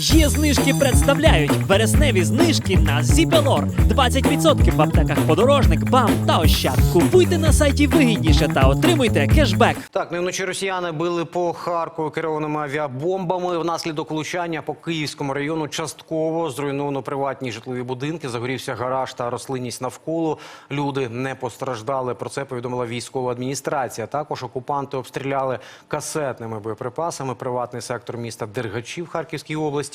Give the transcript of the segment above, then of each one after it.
Є знижки представляють вересневі знижки на Зібелор. 20% в аптеках подорожник, бам та ощад. Купуйте на сайті вигідніше та отримуйте кешбек. Так, ну вночі росіяни били по Харкову керованими авіабомбами. Внаслідок влучання по Київському району частково зруйновано приватні житлові будинки. Загорівся гараж та рослинність навколо. Люди не постраждали. Про це повідомила військова адміністрація. Також окупанти обстріляли касетними боєприпасами приватний сектор міста Дергачі в Харківській області.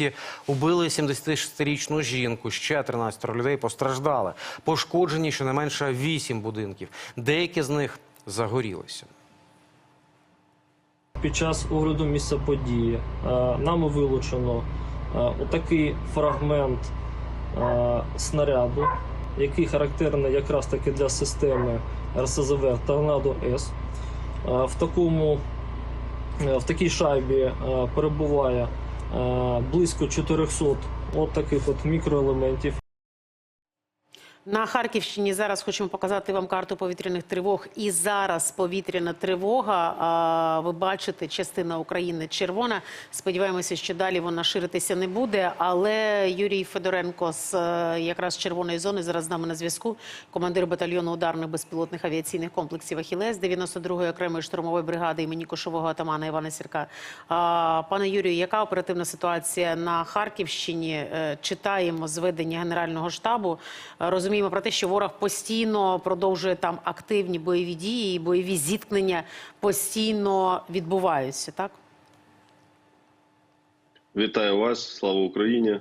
Убили 76-річну жінку. Ще 13 людей постраждали. Пошкоджені щонайменше 8 будинків. Деякі з них загорілися. Під час огляду місця події е, нами вилучено е, отакий фрагмент е, снаряду, який характерний якраз таки для системи РСЗВ Торнадо С. В в такій шайбі перебуває близько 400 от таких от мікроелементів, На Харківщині зараз хочемо показати вам карту повітряних тривог. І зараз повітряна тривога. Ви бачите, частина України червона. Сподіваємося, що далі вона ширитися не буде. Але Юрій Федоренко з е, якраз червоної зони зараз з нами на зв'язку. Командир батальйону ударних безпілотних авіаційних комплексів Ахілес 92-ї окремої штурмової бригади імені кошового атамана Івана Сірка. Пане Юрію, яка оперативна ситуація на Харківщині? Е, Читаємо зведення Генерального штабу. Е, Розуміємо про те, що ворог постійно продовжує там активні бойові дії, і бойові зіткнення постійно відбуваються. Так Вітаю вас, слава Україні.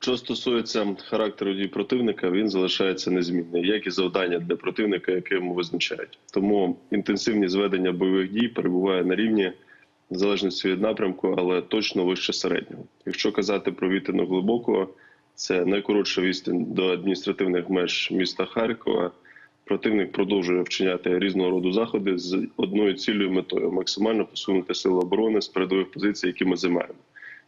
Що стосується характеру дій противника, він залишається незмінний, як і завдання для противника, яке йому визначають. Тому інтенсивність зведення бойових дій перебуває на рівні в залежності від напрямку, але точно вище середнього. Якщо казати про відтину глибокого, це найкоротша відстань до адміністративних меж міста Харкова. Противник продовжує вчиняти різного роду заходи з одною цілею метою максимально посунути сили оборони з передових позицій, які ми займаємо.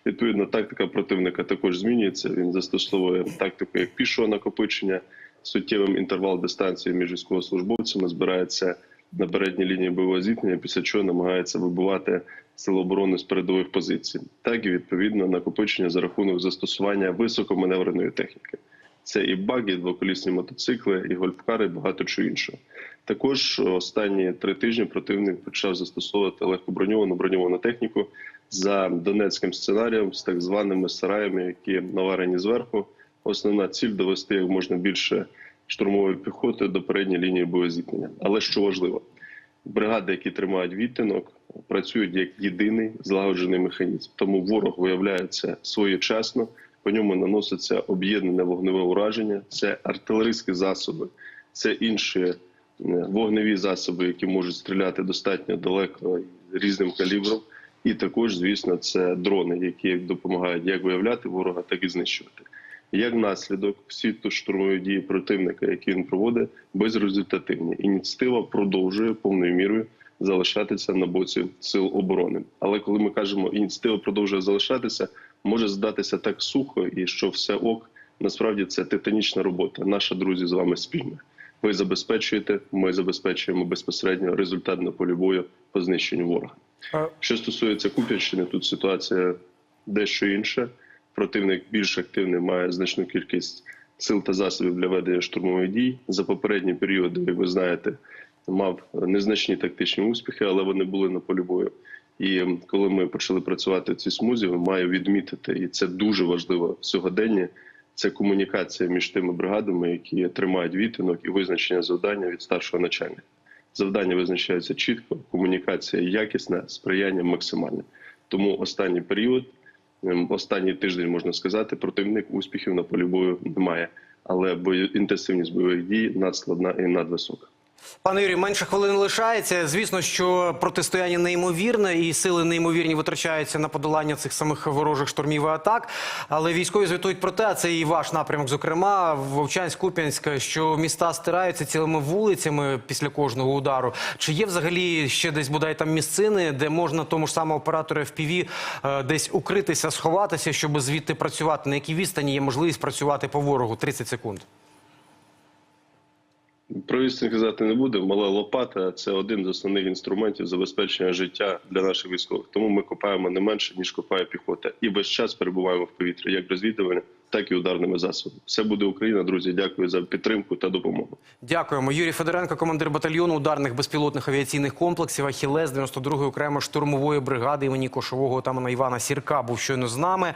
Відповідно, тактика противника також змінюється. Він застосовує тактику як пішого накопичення суттєвим інтервал дистанції між військовослужбовцями, збирається на передній лінії бойового зіткнення, після чого намагається вибивати сили оборони з передових позицій, так і відповідно накопичення за рахунок застосування високоманевреної техніки. Це і баги, двоколісні мотоцикли, і гольфкари, і багато чого іншого. Також останні три тижні противник почав застосовувати легкоброньовану броньовану техніку за донецьким сценарієм з так званими сараями, які наварені зверху. Основна ціль довести як можна більше штурмової піхоти до передньої лінії боєзіткнення. Але що важливо, бригади, які тримають відтинок, працюють як єдиний злагоджений механізм. Тому ворог виявляється своєчасно. По ньому наноситься об'єднане вогневе ураження, це артилерійські засоби, це інші е, вогневі засоби, які можуть стріляти достатньо далеко різним калібром. І також, звісно, це дрони, які допомагають як виявляти ворога, так і знищувати. Як наслідок, всі штурмові дії противника, які він проводить, безрезультативні. Ініціатива продовжує повною мірою залишатися на боці сил оборони. Але коли ми кажемо, ініціатива продовжує залишатися, може здатися так сухо, і що все ок. Насправді це титанічна робота. Наша друзі з вами спільна. Ви забезпечуєте, ми забезпечуємо безпосередньо результат на полі бою по знищенню ворога. Що стосується Куп'янщини, тут ситуація дещо інша. Противник більш активний, має значну кількість сил та засобів для ведення штурмових дій. За попередні періоди, як ви знаєте, мав незначні тактичні успіхи, але вони були на полі бою. І коли ми почали працювати в цій смузі, маю відмітити, і це дуже важливо сьогодення. Це комунікація між тими бригадами, які тримають відтинок і визначення завдання від старшого начальника. Завдання визначаються чітко, комунікація якісна, сприяння максимальне. Тому останній період, останній тиждень можна сказати, противник успіхів на полі бою немає, але інтенсивність бойових дій надскладна і надвисока. Пане Юрію, менше хвилин лишається. Звісно, що протистояння неймовірне і сили неймовірні витрачаються на подолання цих самих ворожих штурмів і атак. Але військові звітують про те, а це і ваш напрямок, зокрема, Вовчанськ-Куп'янськ, що міста стираються цілими вулицями після кожного удару. Чи є взагалі ще десь бодай там місцини, де можна тому ж самому оператору FPV е, десь укритися, сховатися, щоб звідти працювати? На якій відстані є можливість працювати по ворогу? 30 секунд. Про казати не будемо. Мала лопата це один з основних інструментів забезпечення життя для наших військових. Тому ми копаємо не менше ніж копає піхота, і весь час перебуваємо в повітрі, як розвідувальним, так і ударними засобами. Все буде Україна, друзі. Дякую за підтримку та допомогу. Дякуємо. Юрій Федоренко, командир батальйону ударних безпілотних авіаційних комплексів Ахілес 92-ї окремої штурмової бригади імені Кошового отамана Івана Сірка був щойно з нами.